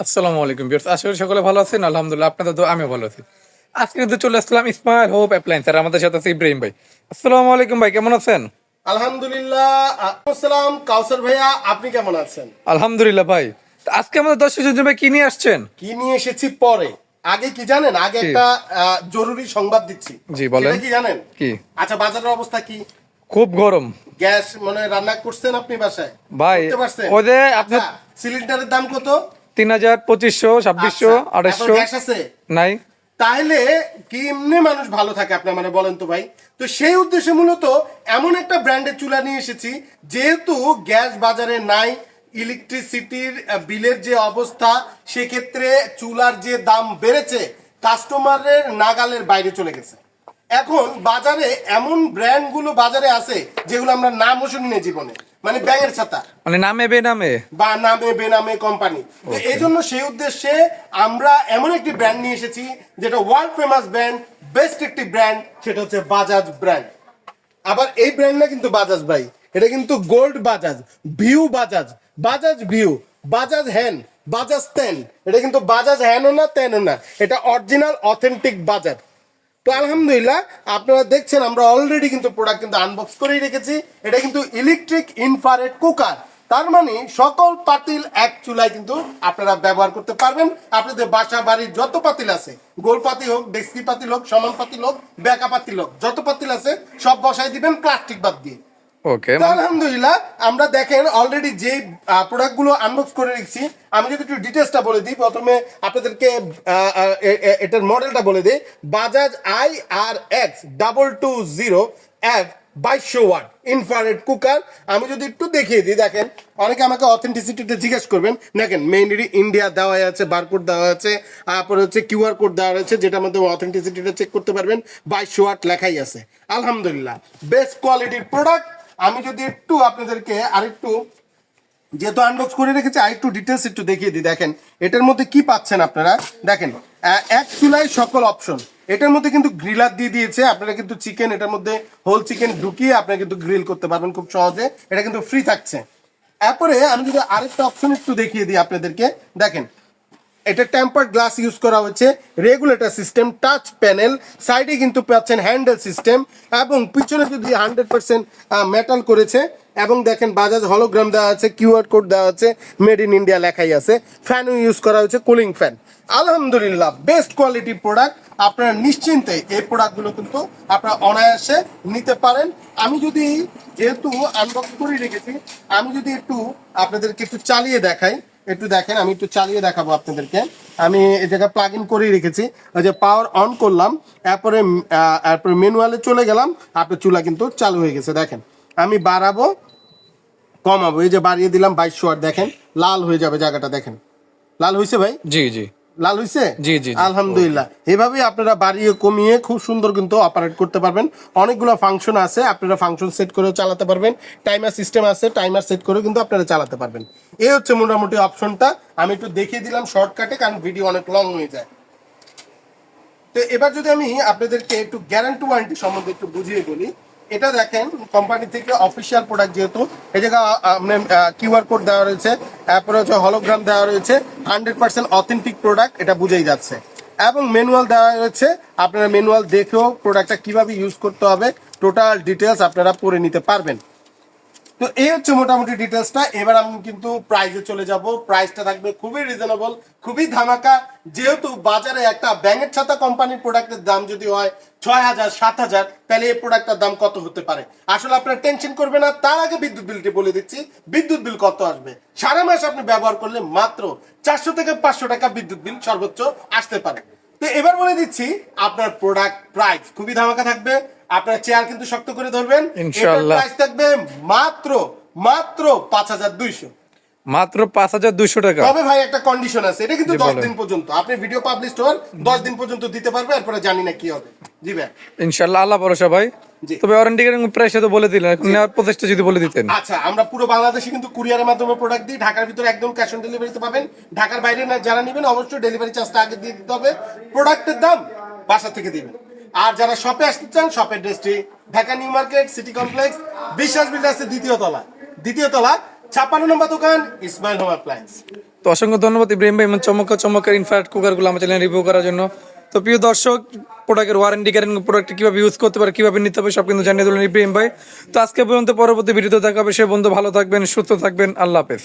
আসসালামু আলাইকুম বিয়ার্স আশা করি সকলে ভালো আছেন আলহামদুলিল্লাহ আপনাদের দোয়া আমিও ভালো আছি। আজকে কিন্তু চলে আসলাম ইসমাইল হোপ অ্যাপ্লায়েন্স আর আমাদের সাথে আছে ইব্রাহিম ভাই। আসসালামু আলাইকুম ভাই কেমন আছেন? আলহামদুলিল্লাহ আসসালাম কাউসার ভাইয়া আপনি কেমন আছেন? আলহামদুলিল্লাহ ভাই। আজকে আমাদের দর্শক জন ভাই কি নিয়ে আসছেন? কি নিয়ে এসেছি পরে? আগে কি জানেন? আগে একটা জরুরি সংবাদ দিচ্ছি। জি, বলেন। কি জানেন? কি? আচ্ছা বাজারের অবস্থা কি? খুব গরম। গ্যাস মানে রান্না করছেন আপনি বাসায়? ভাই ওই যে আপনার আচ্ছা, সিলিন্ডারের দাম কত? তিন হাজার পঁচিশশো ছাব্বিশশো আচ্ছা, আঠাশশো নাই। তাহলে কি এমনি মানুষ ভালো থাকে আপনার মানে বলেন তো ভাই? তো সেই উদ্দেশ্যে মূলত এমন একটা ব্র্যান্ডের চুলা নিয়ে এসেছি যেহেতু গ্যাস বাজারে নাই ইলেকট্রিসিটির বিলের যে অবস্থা সেক্ষেত্রে চুলার যে দাম বেড়েছে কাস্টমারের নাগালের বাইরে চলে গেছে। এখন বাজারে এমন ব্র্যান্ডগুলো বাজারে আছে যেগুলো আমরা নামও শুনি না জীবনে। মানে ব্যাঙের ছাতা। মানে নামে বে নামে বা নামে বেনামে কোম্পানি এই জন্য সেই উদ্দেশ্যে আমরা এমন একটি ব্র্যান্ড নিয়ে এসেছি যেটা ওয়ার্ল্ড ফেমাস ব্র্যান্ড বেস্ট একটি ব্র্যান্ড সেটা হচ্ছে বাজাজ ব্র্যান্ড আবার এই ব্র্যান্ড না কিন্তু বাজাজ ভাই এটা কিন্তু gold Bajaj view Bajaj Bajaj view Bajaj হ্যান বাজাজ তেন এটা কিন্তু বাজাজ হ্যানও না তেনও না। এটা অরিজিনাল অথেন্টিক বাজাজ তো আলহামদুলিল্লাহ, আপনারা দেখছেন আমরা অলরেডি কিন্তু প্রোডাক্ট কিন্তু আনবক্স করেই রেখেছি। এটা কিন্তু ইলেকট্রিক ইনফারেট কুকার তার মানে সকল পাতিল এক চুলায় কিন্তু আপনারা ব্যবহার করতে পারবেন। আপনাদের বাসা, বাড়ির যত পাতিল আছে, গোল পাতিল হোক ডেস্কি পাতিল হোক, সমান পাতিল হোক বেকা পাতিল হোক, যত পাতিল আছে, সব বসাই দিবেন প্লাস্টিক বাদ দিয়ে। ওকে আলহামদুলিল্লাহ আমরা দেখেন অলরেডি যে প্রোডাক্টগুলো আনবক্স করে রেখেছি আমি যদি একটু ডিটেলসটা বলে দিই প্রথমে আপনাদেরকে এটার মডেলটা বলে দিই Bajaj I R X double two zero F বাইশশো ওয়াট ইনফ্রারেড কুকার আমি যদি একটু দেখিয়ে দিই দেখেন অনেকে আমাকে অথেন্টিসিটিটা জিজ্ঞেস করবেন দেখেন মেইনলি ইন্ডিয়া দেওয়া আছে বারকোড দেওয়া আছে তারপরে হচ্ছে কিউআর কোড দেওয়া আছে যেটার মধ্যে অথেন্টিসিটিটা চেক করতে পারবেন বাইশশো ওয়াট লেখাই আছে। আলহামদুলিল্লাহ বেস্ট কোয়ালিটির প্রোডাক্ট আমি যদি একটু আপনাদেরকে আরেকটু যেহেতু আনবক্স করে রেখেছি আর একটু ডিটেলস একটু দেখিয়ে দিই, দেখেন। এটার মধ্যে কি পাচ্ছেন আপনারা? দেখেন এক চুলাই সকল অপশন এটার মধ্যে কিন্তু গ্রিলার দিয়ে দিয়েছে। আপনারা কিন্তু চিকেন এটার মধ্যে হোল চিকেন ঢুকিয়ে আপনারা কিন্তু গ্রিল করতে পারবেন খুব সহজে। এটা কিন্তু ফ্রি থাকছে। তারপরে আমি যদি আরেকটা অপশন একটু দেখিয়ে দিই আপনাদেরকে। দেখেন এটা টেম্পার্ড গ্লাস ইউজ করা হয়েছে রেগুলেটর সিস্টেম টাচ প্যানেল সাইডে কিন্তু পাচ্ছেন হ্যান্ডেল সিস্টেম এবং পিছনে যদি হান্ড্রেড পার্সেন্ট মেটাল করেছে এবং দেখেন বাজাজ হলোগ্রাম দেওয়া আছে কিউআর কোড দেওয়া আছে মেড ইন ইন্ডিয়া লেখাই আছে ফ্যানও ইউজ করা হয়েছে কুলিং ফ্যান আলহামদুলিল্লাহ বেস্ট কোয়ালিটির প্রোডাক্ট আপনারা নিশ্চিন্তে এই প্রোডাক্টগুলো কিন্তু আপনারা অনায়াসে নিতে পারেন। আমি যদি যেহেতু আনবক্স করে রেখেছি, আমি যদি একটু আপনাদেরকে একটু চালিয়ে দেখাই একটু দেখেন, আমি একটু চালিয়ে দেখাবো আপনাদেরকে। আমি এই জায়গায় প্লাগ ইন করেই রেখেছি। ওই যে পাওয়ার অন করলাম, এরপরে এরপরে ম্যানুয়ালে চলে গেলাম, আপনার চুলা কিন্তু চালু হয়ে গেছে, দেখেন। আমি বাড়াবো, কমাবো, এই যে বাড়িয়ে দিলাম বাইশশো আর দেখেন, লাল হয়ে যাবে জায়গাটা, দেখেন। লাল হয়েছে ভাই? জি জি। লাল হয়েছে জি, জি, জি। আলহামদুলিল্লাহ। এভাবেই আপনারা বাড়িয়ে কমিয়ে খুব সুন্দর কিন্তু অপারেট করতে পারবেন। অনেকগুলো ফাংশন আছে আপনারা ফাংশন সেট করেও চালাতে পারবেন। টাইমার সিস্টেম আছে টাইমার সেট করেও কিন্তু আপনারা চালাতে পারবেন। এই হচ্ছে মোটামুটি অপশনটা আমি একটু দেখিয়ে দিলাম শর্টকাটে কারণ ভিডিও অনেক লং হয়ে যায়। তো এবার যদি আমি আপনাদেরকে একটু গ্যারান্টি ওয়ারেন্টি সম্বন্ধে একটু বুঝিয়ে বলি এটা দেখেন কোম্পানি থেকে অফিসিয়াল প্রোডাক্ট যেহেতু, এই জায়গায় আপনার কিউআর কোড দেওয়া রয়েছে, তারপরে হচ্ছে হলোগ্রাম দেওয়া রয়েছে হান্ড্রেড পার্সেন্ট অথেন্টিক প্রোডাক্ট এটা বুঝেই যাচ্ছে। এবং ম্যানুয়াল দেওয়া রয়েছে, আপনারা ম্যানুয়াল দেখেও প্রোডাক্টটা কীভাবে ইউজ করতে হবে টোটাল ডিটেলস আপনারা পড়ে নিতে পারবেন। তো এই হচ্ছে মোটামুটি ডিটেলসটা এবার আমি কিন্তু প্রাইসে চলে যাব। প্রাইসটা থাকবে খুবই রিজনেবল খুবই ধামাকা। যেহেতু বাজারে একটা ব্যাঙের ছাতা কোম্পানির প্রোডাক্টের দাম যদি হয় ছয় হাজার, সাত হাজার, তাহলে এই প্রোডাক্টটার দাম কত হতে পারে? আসলে আপনার টেনশন করবে না, তার আগে বিদ্যুৎ বিলটি বলে দিচ্ছি। বিদ্যুৎ বিল কত আসবে? সারা মাস আপনি ব্যবহার করলে মাত্র চারশো থেকে পাঁচশো টাকা বিদ্যুৎ বিল সর্বোচ্চ আসতে পারে। তো এবার বলে দিচ্ছি আপনার প্রোডাক্ট প্রাইস খুবই ধামাকা থাকবে আপনার চেয়ার কিন্তু শক্ত করে ধরবেন ইনশাআল্লাহ। প্রাইস থাকবে মাত্র মাত্র পাঁচ হাজার দুইশো মাত্র পাঁচ হাজার দুশো টাকা। তবে ভাই একটা কন্ডিশন আছে। এটা কিন্তু দশ দিন পর্যন্ত। আপনি ভিডিও পাবলিশ হওয়ার দশ দিন পর্যন্ত দিতে পারবে এরপরে জানি না কি হবে। জি ভাই। ইনশাল্লাহ আল্লাহ ভরসা ভাই। তবে ওয়ারেন্টি প্রাইস তো বলে দিলেন নেওয়ার প্রচেষ্টা যদি বলে দিতেন। আচ্ছা আমরা পুরো বাংলাদেশে কিন্তু কুরিয়ারের মাধ্যমে প্রোডাক্ট দিই। ঢাকার ভিতরে একদম ক্যাশ অন ডেলিভারিতে পাবেন। ঢাকার বাইরে না যারা নেবেন অবশ্যই ডেলিভারি চার্জটা আগে দিয়ে দিতে হবে। প্রোডাক্টের দাম বাসা থেকে দিবেন। আর যারা শপে আসতে চান শপের ড্রেসটি Dhaka new market city complex Biswas বিল্ডার্সের দ্বিতীয় তলা। দ্বিতীয় তলা ছাপ্পান্ন নম্বর দোকান, ইসমাইল হোম অ্যাপ্লায়েন্স তো অসংখ্য ধন্যবাদ ইব্রাহিম ভাই চমৎকার চমৎকার ইনফ্রারেড কুকারগুলো আমার চ্যানেল রিভিউ করার জন্য। তো প্রিয় দর্শক প্রোডাক্টের ওয়ারেন্টি গ্যারেন্টি প্রোডাক্ট কীভাবে ইউজ করতে পারে, কীভাবে নিতে হবে, সব কিন্তু জানিয়ে দিলেন ইব্রাহিম ভাই। তো আজকে পর্যন্ত পরবর্তী ভিডিওতে দেখা হবে। সে বন্ধু ভালো থাকবেন, সুস্থ থাকবেন, আল্লাহ হাফেজ।